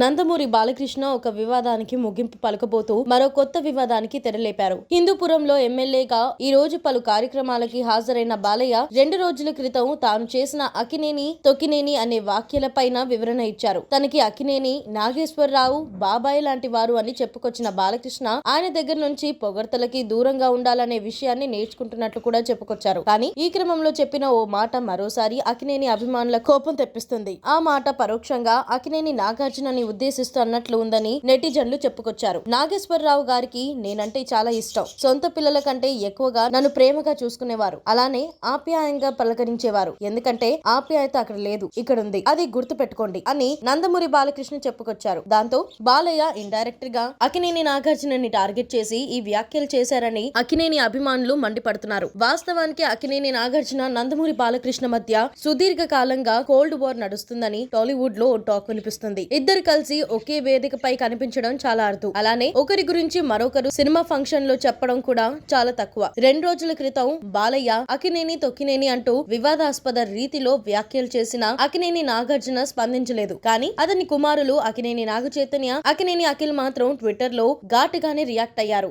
నందమూరి బాలకృష్ణ ఒక వివాదానికి ముగింపు పలకబోతూ మరో కొత్త వివాదానికి తెరలేపారు. హిందూపురంలో ఎమ్మెల్యేగా ఈ రోజు పలు కార్యక్రమాలకి హాజరైన బాలయ్య రెండు రోజుల క్రితం తాను చేసిన అకినేని తొక్కినేని అనే వ్యాఖ్యలపైన వివరణ ఇచ్చారు. తనకి అకినేని నాగేశ్వరరావు బాబాయ్ లాంటి వారు అని చెప్పుకొచ్చిన బాలకృష్ణ ఆయన దగ్గర నుంచి పొగడ్తలకి దూరంగా ఉండాలనే విషయాన్ని నేర్చుకుంటున్నట్లు కూడా చెప్పుకొచ్చారు. కానీ ఈ క్రమంలో చెప్పిన ఓ మాట మరోసారి అకినేని అభిమానుల కోపం తెప్పిస్తుంది. ఆ మాట పరోక్షంగా అకినేని నాగార్జునని ఉద్దేశిస్తూ అన్నట్లు ఉందని నెటిజన్లు చెప్పుకొచ్చారు. నాగేశ్వరరావు గారికి నేనంటే చాలా ఇష్టం. సొంత పిల్లల కంటే ఎక్కువగా నన్ను ప్రేమగా చూసుకునేవారు. అలానే ఆప్యాయంగా పలకరించేవారు. ఎందుకంటే ఆప్యాయత అక్కడ లేదు ఇక్కడ ఉంది అది గుర్తు పెట్టుకోండి అని నందమూరి బాలకృష్ణ చెప్పుకొచ్చారు. దాంతో బాలయ్య ఇండైరెక్ట్గా అకినేని నాగార్జునని టార్గెట్ చేసి ఈ వ్యాఖ్యలు చేశారని అకినేని అభిమానులు మండిపడుతున్నారు. వాస్తవానికి అకినేని నాగార్జున నందమూరి బాలకృష్ణ మధ్య సుదీర్ఘ కాలంగా కోల్డ్ వార్ నడుస్తుందని టాలీవుడ్లో ఓ టాక్ వినిపిస్తుంది. ఇద్దరు కలిసి ఒకే వేదికపై కనిపించడం చాలా అరుదు. అలానే ఒకరి గురించి మరొకరు సినిమా ఫంక్షన్లో చెప్పడం కూడా చాలా తక్కువ. రెండు రోజుల క్రితం బాలయ్య అకినేని తొక్కినేని అంటూ వివాదాస్పద రీతిలో వ్యాఖ్యలు చేసిన అకినేని నాగార్జున స్పందించలేదు. కానీ అతని కుమారులు అకినేని నాగ చైతన్య అకినేని అఖిల్ మాత్రం ట్విట్టర్లో ఘాటుగానే రియాక్ట్ అయ్యారు.